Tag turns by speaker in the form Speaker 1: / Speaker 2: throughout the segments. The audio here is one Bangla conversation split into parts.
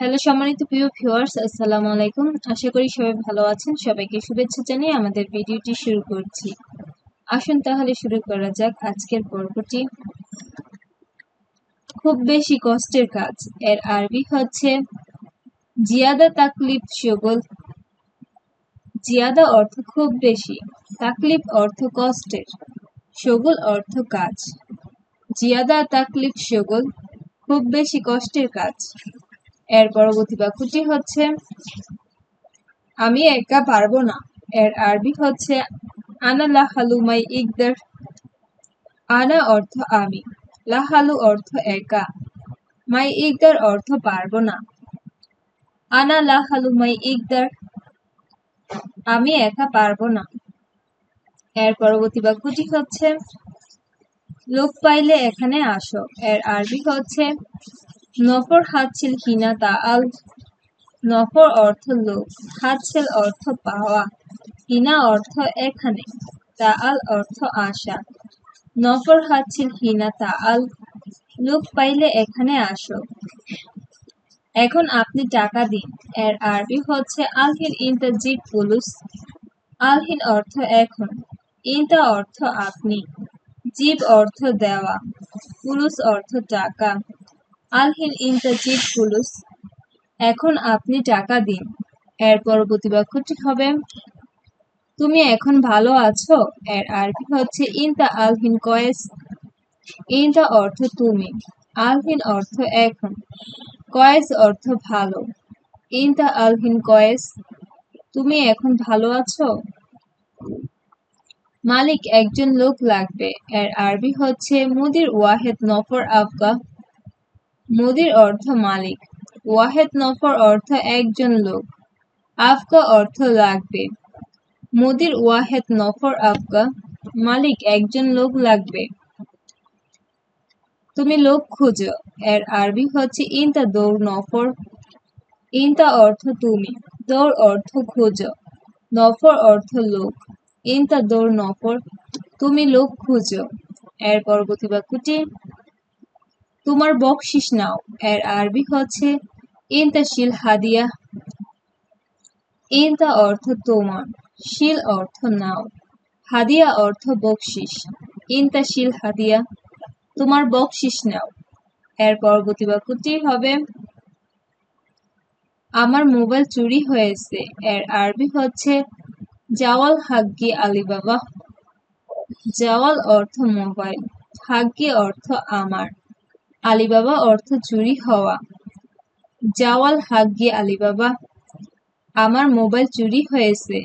Speaker 1: হ্যালো সম্মানিত প্রিয় ভিউয়ার্স, আসসালামু আলাইকুম। আশা করি সবাই ভালো আছেন। সবাইকে শুভেচ্ছা জানিয়ে আমাদের ভিডিওটি শুরু করছি। আসুন তাহলে শুরু করা যাক আজকের পর্বটি। খুব বেশি কষ্টের কাজ। এর আরবি হচ্ছে, জিয়াদা তাকলিফ শগল জিয়াদা অর্থ খুব বেশি। তাকলিফ অর্থ কষ্টের শগুল অর্থ কাজ। জিয়াদা তাকলিফ শগল খুব বেশি কষ্টের কাজ। এর পরবর্তী বাক্যটি হচ্ছে, আমি একা পারব না। এর আরবি হচ্ছে, আনা লাহালু মাই ইকদার। আনা অর্থ আমি। লাহালু অর্থ একা। মাই ইকদার অর্থ পারব না। আনা লাহালু মাই ইকদার। আমি একা পারব না। এর পরবর্তী বাক্যটি হচ্ছে, লোক পাইলে এখানে আসো। এর আরবি হচ্ছে নফর হাতছিল কিনা তা আল নফর অর্থ লোক হাতছিল অর্থ পাওয়া কিনা অর্থ এখানে, তা আল অর্থ আশা। নফর হাতছিল হিনা তা আল লোক পাইলে এখানে আসো। এখন আপনি টাকা দিন। এর আরবি হচ্ছে আলহিন ইনতা জিট পুলুস। আলহিন অর্থ এখন, ইনতা অর্থ আপনি। জীব অর্থ দেওয়া, পুলুস অর্থ টাকা। আলহিন ইন্টাজিব পুলুস এখন আপনি টাকা দিন, এর পরবর্তী বাক্যটি হবে। তুমি এখন ভালো আছো, এর আরবি হচ্ছে ইনতা আলহিন কয়েস। ইনতা অর্থ তুমি, আলহিন অর্থ এখন, কয়েস অর্থ ভালো। ইনতা আলহিন কয়েস, তুমি এখন ভালো আছো? মালিক একজন লোক লাগবে, এর আরবি হচ্ছে মুদির ওয়াহেদ নফর আফগা মুদির অর্থ মালিক। ওয়াহেদ নফর অর্থ একজন লোক। আফগা অর্থ লাগবে। মুদির ওয়াহেদ নফর আফগা মালিক একজন লোক লাগবে। তুমি লোক খুঁজো। এর আরবি হচ্ছে ইনতা দৌড় নফর। ইনতা অর্থ তুমি। দৌড় অর্থ খুঁজো। নফর অর্থ লোক। ইনতা দৌড় নফর। তুমি লোক খুঁজো। এর পরবর্তী বাক্যটি তোমার বকশিস নাও। এর আরবি হচ্ছে ইনতা শিল হাদিয়া। ইনতা অর্থ তোমার, শিল অর্থ নাও। হাদিয়া অর্থ বকশিস। ইনতা শিল হাদিয়া। তোমার বকশিস নাও। এর পরবর্তী বাক্যটি হবে, আমার মোবাইল চুরি হয়েছে। এর আরবি হচ্ছে, জাওয়াল হাগ্গি আলিবাবা জাওয়াল অর্থ মোবাইল হাগ্গি অর্থ আমার। আলিবাবা অর্থ চুরি হওয়া। জাওয়াল হাগ্গি আলিবাবা, আমার মোবাইল চুরি হয়েছে।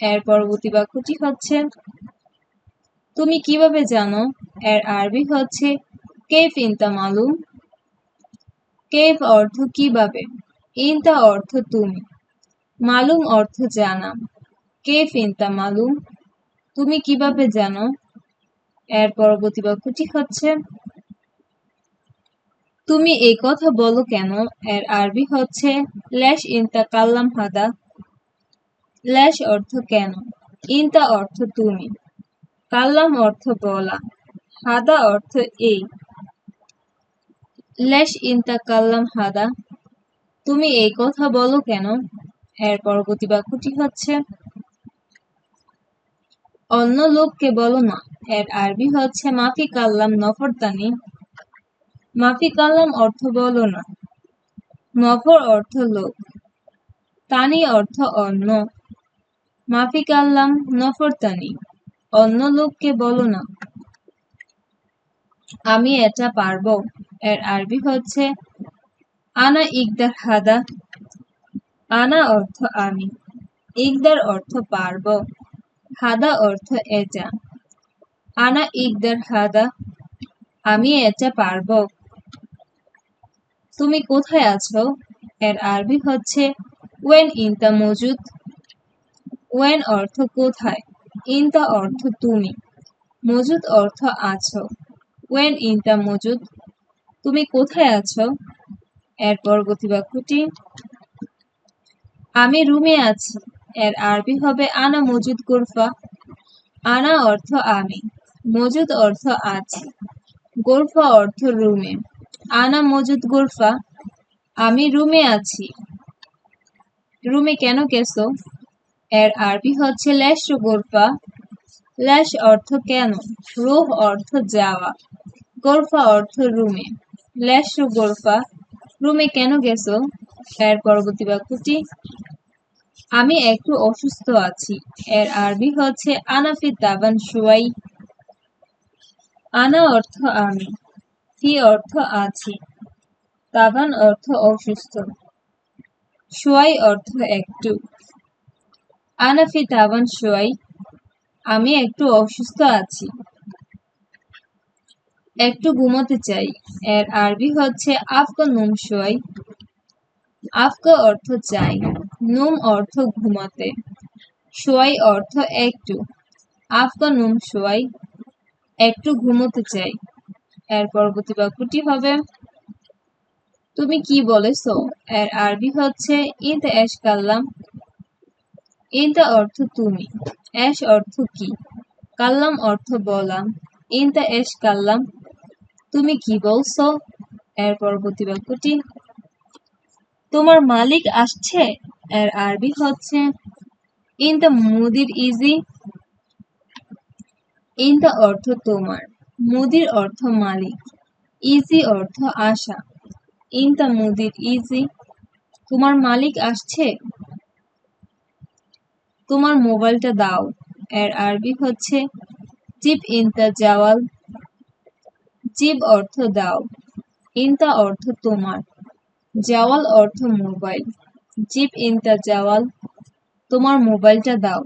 Speaker 1: এর পরবর্তী বাক্যটি হচ্ছে, তুমি কীভাবে জানো? এর আরবি হচ্ছে, কেফ ইনতা মালুম? কেফ অর্থ কীভাবে? ইনতা অর্থ তুমি। মালুম অর্থ জানা। কেফ ইনতা মালুম? তুমি কীভাবে জানো? এর পরবর্তী বাক্যটি হচ্ছে তুমি এই কথা বলো কেন? এর আরবি হচ্ছে ল্যাশ ইনতা কাল্লাম হাদা। ল্যাশ অর্থ কেন? ইনতা অর্থ তুমি। কাল্লাম অর্থ বলা। হাদা অর্থ এই। ল্যাশ ইনতা কাল্লাম হাদা। তুমি এই কথা বলো কেন? এর পরবর্তী বাক্যটি হচ্ছে, অন্য লোককে বলো না। এর আরবি হচ্ছে, মাফি কাল্লাম নফরতানি মাফি কাল্লাম অর্থ বলো না। নফর অর্থ লোক। তানি অর্থ অন্য মাফি কাল্লাম নফরতানি অন্য লোককে বলো না। আমি এটা পারব। এর আরবি হচ্ছে, আনা ইকদার হাদা। আনা অর্থ আমি। ইকদার অর্থ পারব। হাদা অর্থ এটা। আনা ইকদার হাদা। আমি এটা পারব। তুমি কোথায় আছো? এর আরবি হচ্ছে ওয়েন ইনতা মজুদ। ওয়েন অর্থ কোথায়? ইনতা অর্থ তুমি। মজুদ অর্থ আছো। ওয়েন ইনতা মজুদ। তুমি কোথায় আছো? এর পরবর্তী বাক্যটি আমি রুমে আছি। এর আরবি হবে, আনা মজুদ গোরফা। আনা অর্থ আমি। মজুদ অর্থ আছি। গোরফা অর্থ রুমে। আনা মজুদ গোরফা, আমি রুমে আছি। রুমে কেন গেছো? এর আরবি হচ্ছে লেশ গোরফা। লেশ অর্থ কেন? রুহ অর্থ যাওয়া। গোরফা অর্থ রুমে। লেশ গোরফা, রুমে কেন গেছো? এর পরবর্তী বাক্যটি, আমি একটু অসুস্থ আছি। এর আরবি হচ্ছে আনাফি তাবান সুয়াই। আনা অর্থ আমি। ফি অর্থ আছি? তাবান অর্থ অসুস্থ। সুয়াই অর্থ একটু। আনাফি তাবান সুয়াই আমি একটু অসুস্থ আছি। একটু ঘুমোতে চাই। এর আরবি হচ্ছে আফকা নুম সুয়াই আফকা অর্থ চাই, নুম অর্থ ঘুমাতে। সোয়াই অর্থ একটু। আফকা নুম সোয়াই একটু ঘুমোতে চাই। এর পরবর্তী বাক্যটি হবে, তুমি কি বলেছ? এর আরবি হচ্ছে ইনতে এশ কাল্লাম। ইনতে অর্থ, তুমি। এশ অর্থ, কি? কাল্লাম অর্থ, বলাম। ইনতে এশ কাল্লাম, তুমি কি বলছো? এর পরবর্তী বাক্যটি, তোমার মালিক আসছে? এর আরবি হচ্ছে, ইন দ্য মুদির ইজি। ইন দ্য অর্থ, তোমার। মুদির অর্থ মালিক। ইজি অর্থ আশা। ইন দ্য মুদির ইজি। তোমার মালিক আসছে? তোমার মোবাইলটা দাও। এর আরবি হচ্ছে জিপ ইনতা জাওয়াল। জিব অর্থ দাও। ইনতা অর্থ তোমার। জাওয়াল অর্থ মোবাইল। জিপ ইনতা জাওয়াল। তোমার মোবাইলটা দাও।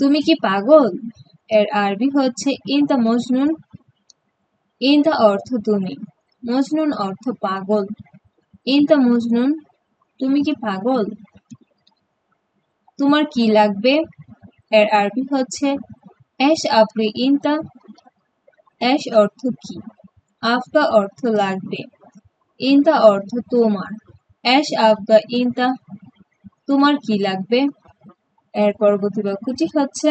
Speaker 1: তুমি কি পাগল? এর আরবি হচ্ছে ইনতা মজনুন ইনতা অর্থ তুমি। মজনুন অর্থ পাগল। ইনতা মজনুন, তুমি কি পাগল? তোমার কি লাগবে? এর আরবি হচ্ছে এশ আপনি ইনতা এশ অর্থ কি? আফকা অর্থ লাগবে। ইনতা অর্থ তোমার। এশ আফগা ইনতা তোমার কি লাগবে? এর পরবর্তী বাক্যটি হচ্ছে